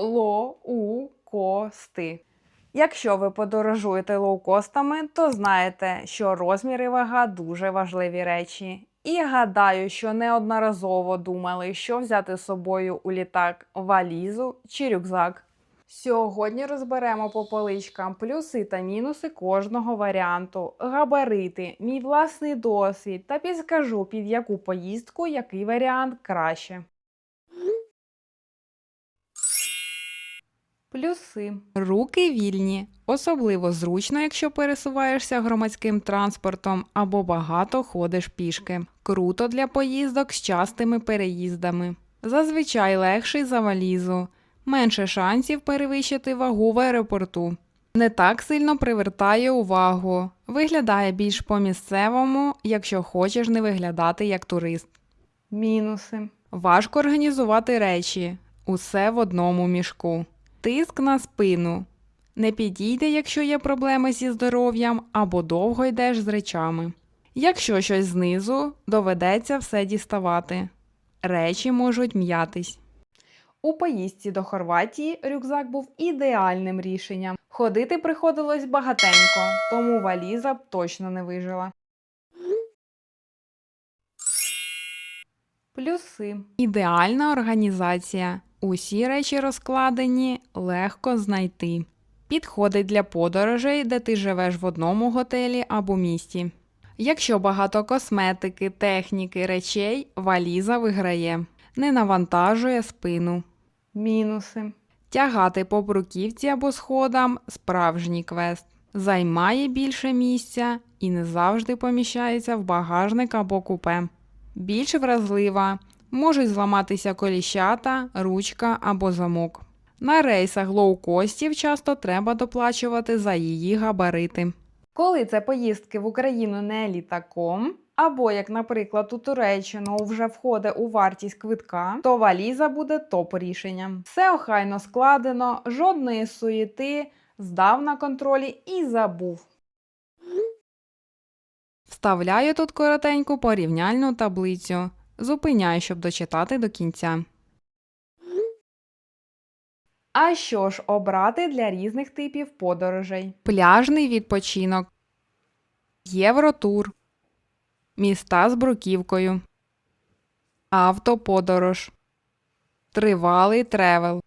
лоукости. Якщо ви подорожуєте лоукостами, то знаєте, що розмір і вага дуже важливі речі. І гадаю, що неодноразово думали, що взяти з собою у літак валізу чи рюкзак. Сьогодні розберемо по поличкам плюси та мінуси кожного варіанту, габарити, мій власний досвід та підскажу, під яку поїздку який варіант краще. Плюси. Руки вільні. Особливо зручно, якщо пересуваєшся громадським транспортом або багато ходиш пішки. Круто для поїздок з частими переїздами. Зазвичай легший за валізу. Менше шансів перевищити вагу в аеропорту. Не так сильно привертає увагу. Виглядає більш по-місцевому, якщо хочеш не виглядати як турист. Мінуси. Важко організувати речі. Усе в одному мішку. Тиск на спину. Не підійде, якщо є проблеми зі здоров'ям або довго йдеш з речами. Якщо щось знизу, доведеться все діставати. Речі можуть м'ятись. У поїздці до Хорватії рюкзак був ідеальним рішенням. Ходити приходилось багатенько, тому валіза б точно не вижила. Плюси. Ідеальна організація. Усі речі розкладені, легко знайти. Підходить для подорожей, де ти живеш в одному готелі або місті. Якщо багато косметики, техніки, речей, валіза виграє. Не навантажує спину. Мінуси. Тягати по бруківці або сходам справжній квест. Займає більше місця і не завжди поміщається в багажник або купе. Більш вразлива. Можуть зламатися коліщата, ручка або замок. На рейсах лоукостів часто треба доплачувати за її габарити. Коли це поїздки в Україну не літаком, або, як, наприклад, у Туреччину вже входить у вартість квитка, то валіза буде топ рішенням. Все охайно складено, жодної суєти, здав на контролі і забув. Вставляю тут коротеньку порівняльну таблицю. Зупиняю, щоб дочитати до кінця. А що ж обрати для різних типів подорожей? Пляжний відпочинок, Євротур, міста з бруківкою, автоподорож, тривалий тревел.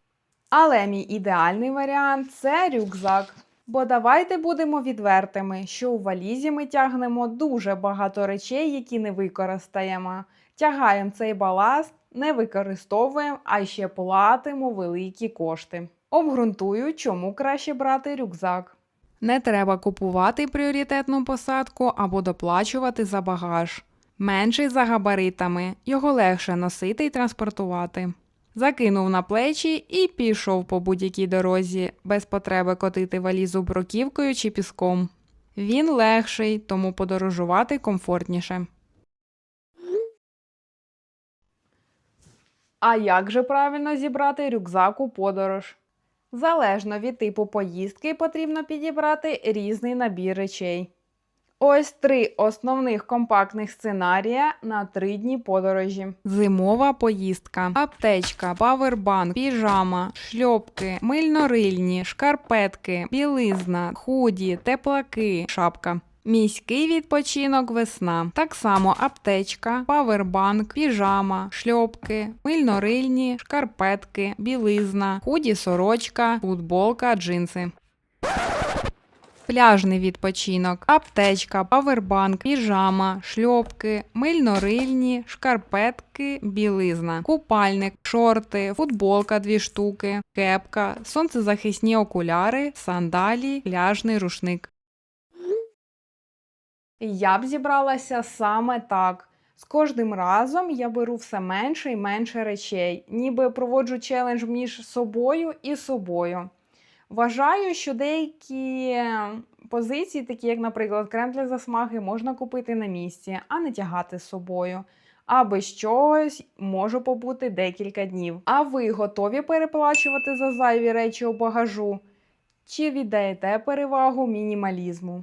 Але мій ідеальний варіант це рюкзак. Бо давайте будемо відвертими, що у валізі ми тягнемо дуже багато речей, які не використаємо. Тягаємо цей баласт, не використовуємо, а ще платимо великі кошти. Обґрунтую, чому краще брати рюкзак. Не треба купувати пріоритетну посадку або доплачувати за багаж. Менший за габаритами, його легше носити і транспортувати. Закинув на плечі і пішов по будь-якій дорозі, без потреби котити валізу бруківкою чи піском. Він легший, тому подорожувати комфортніше. А як же правильно зібрати рюкзак у подорож? Залежно від типу поїздки потрібно підібрати різний набір речей. Ось три основних компактних сценарія на три дні подорожі: зимова поїздка, аптечка, павербанк, піжама, шльопки, мильнорильні, шкарпетки, білизна, худі, теплаки, шапка. Міський відпочинок весна. Так само аптечка, павербанк, піжама, шльопки, мильнорильні, шкарпетки, білизна, худі сорочка, футболка, джинси. Пляжний відпочинок, аптечка, павербанк, піжама, шльопки, мильнорильні, шкарпетки, білизна, купальник, шорти, футболка дві штуки, кепка, сонцезахисні окуляри, сандалі, пляжний рушник. Я б зібралася саме так. З кожним разом я беру все менше і менше речей, ніби проводжу челендж між собою і собою. Вважаю, що деякі позиції, такі як, наприклад, крем для засмаги, можна купити на місці, а не тягати з собою. Аби щось можу побути декілька днів. А ви готові переплачувати за зайві речі у багажу? Чи віддаєте перевагу мінімалізму?